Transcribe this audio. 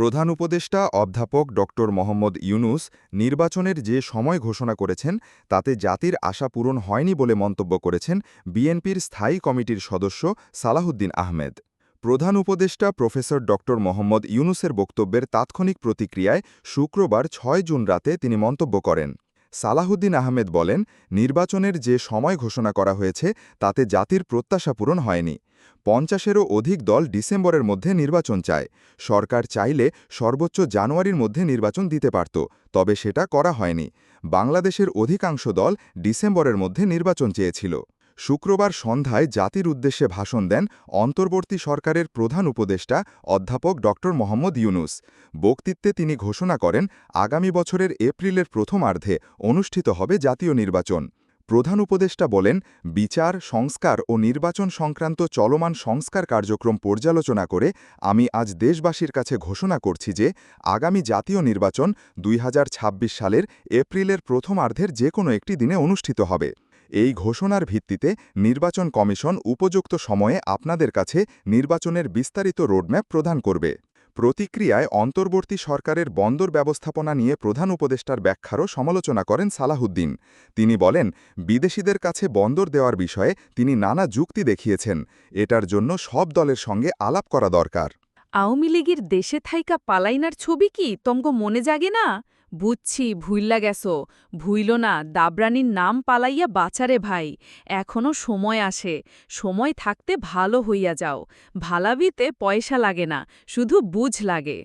প্রধান উপদেষ্টা অধ্যাপক ড মোহাম্মদ ইউনুস নির্বাচনের যে সময় ঘোষণা করেছেন, তাতে জাতির আশা পূরণ হয়নি বলে মন্তব্য করেছেন বিএনপির স্থায়ী কমিটির সদস্য সালাহুদ্দিন আহমেদ। প্রধান উপদেষ্টা প্রফেসর ড মোহাম্মদ ইউনুসের বক্তব্যের তাৎক্ষণিক প্রতিক্রিয়ায় শুক্রবার ছয় জুন রাতে তিনি মন্তব্য করেন। সালাহুদ্দিন আহমেদ বলেন, নির্বাচনের যে সময় ঘোষণা করা হয়েছে, তাতে জাতির প্রত্যাশা পূরণ হয়নি। পঞ্চাশেরও অধিক দল ডিসেম্বরের মধ্যে নির্বাচন চায়। সরকার চাইলে সর্বোচ্চ জানুয়ারির মধ্যে নির্বাচন দিতে পারত, তবে সেটা করা হয়নি। বাংলাদেশের অধিকাংশ দল ডিসেম্বরের মধ্যে নির্বাচন চেয়েছিল। শুক্রবার সন্ধ্যায় জাতির উদ্দেশ্যে ভাষণ দেন অন্তর্বর্তী সরকারের প্রধান উপদেষ্টা অধ্যাপক ড. মোহাম্মদ ইউনুস। বক্তৃত্বে তিনি ঘোষণা করেন, আগামী বছরের এপ্রিলের প্রথমার্ধে অনুষ্ঠিত হবে জাতীয় নির্বাচন। প্রধান উপদেষ্টা বলেন, বিচার, সংস্কার ও নির্বাচন সংক্রান্ত চলমান সংস্কার কার্যক্রম পর্যালোচনা করে আমি আজ দেশবাসীর কাছে ঘোষণা করছি যে আগামী জাতীয় নির্বাচন দুই হাজার ছাব্বিশ সালের এপ্রিলের প্রথমার্ধের যে কোনো একটি দিনে অনুষ্ঠিত হবে। এই ঘোষণার ভিত্তিতে নির্বাচন কমিশন উপযুক্ত সময়ে আপনাদের কাছে নির্বাচনের বিস্তারিত রোডম্যাপ প্রদান করবে। প্রতিক্রিয়ায় অন্তর্বর্তী সরকারের বন্দর ব্যবস্থাপনা নিয়ে প্রধান উপদেষ্টার ব্যাখ্যারও সমালোচনা করেন সালাহুদ্দিন তিনি বলেন, বিদেশিদের কাছে বন্দর দেওয়ার বিষয়ে তিনি নানা যুক্তি দেখিয়েছেন। এটার জন্য সব দলের সঙ্গে আলাপ করা দরকার। আওয়ামী লীগের দেশে থাইকা পালাইনার ছবি কি? তমগো মনে জাগে না? বুঝছি, ভুইল্লা গেছ। ভুইল না, দাবরানির নাম পালাইয়া বাঁচারে ভাই। এখনও সময় আসে। সময় থাকতে ভালো হইয়া যাও। ভালাবিতে পয়সা লাগে না, শুধু বুঝ লাগে।